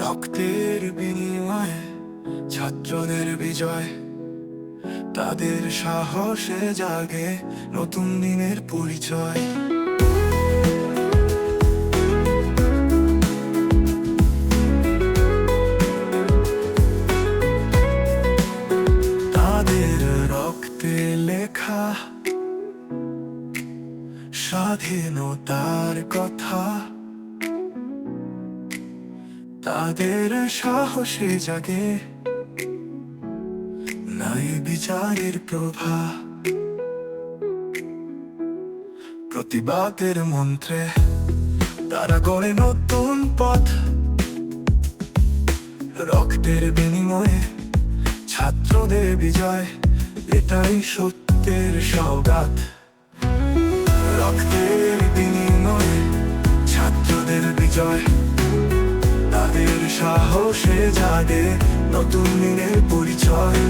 রক্তের বিনিময়ে, ছাত্রদের বিজয়। তাদের সাহসে জাগে নতুন দিনের পরিচয়। তাদের রক্তে লেখা স্বাধীনতার কথা। তাদের সাহসে জাগে নাই বিচারের প্রভা। প্রতিবাদের মন্ত্রে তারা গড়ে নতুন পথ। রক্তের বিনিময়ে ছাত্রদের বিজয়, এটাই সত্যের সৌগাত রক্তের বিনিময়ে ছাত্রদের বিজয় সাহসে যাদের নতুন দিনের পরিচয়,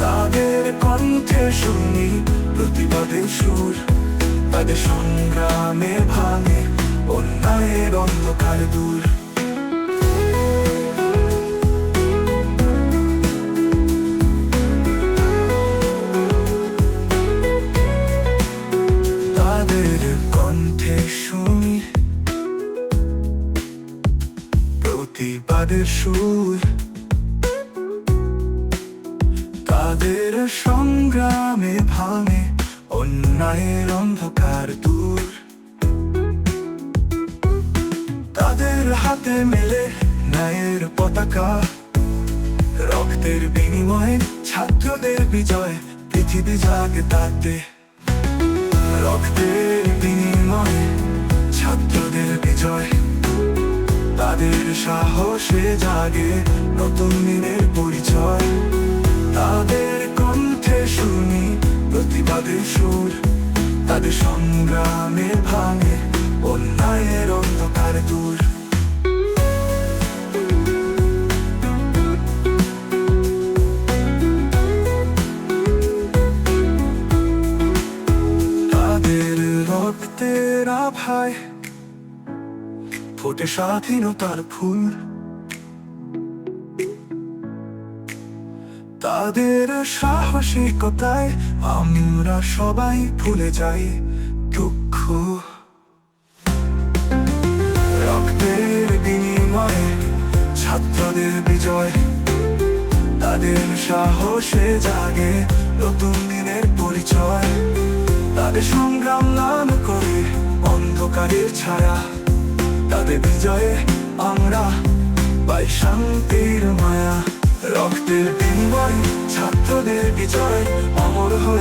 তাদের কণ্ঠে শুনি প্রতিবাদের সুর। তাদের সংগ্রামে ভাঙে অন্যায়ের অন্ধকার দূর। প্রতিবাদের সুর। তাদের সংগ্রামে ভাঙে অন্যায়ের অন্ধকার দূর। তাদের হাতে মেলে ন্যায়ের পতাকা। রক্তের বিনিময়ে ছাত্রদের বিজয়, পৃথিবী জাগে তাতে। রক্তের বিনিময়ে সাহসে জাগে নতুন দিনের পরিচয়। তাদের কণ্ঠে শুনি প্রতিবাদের সুর। তাদের সংগ্রামে ভাঙে অন্যায়ের অন্ধকার দূর। তাদের রক্তের আভায় ফোটে স্বাধীনতার ফুল। তাদের সাহসিকতায় আমরা সবাই ভুলে যাই দুঃখ। রক্তের বিনিময়ে ছাত্রদের বিজয়। তাদের সাহসে জাগে নতুন দিনের পরিচয়। তাদের সংগ্রাম নাম করে অন্ধকারের ছায়া। তাদের বিজয়ে আমরা পাই শান্তির মায়া। রক্তের বিনিময় ছাত্রদের বিজয় অমর হয়ে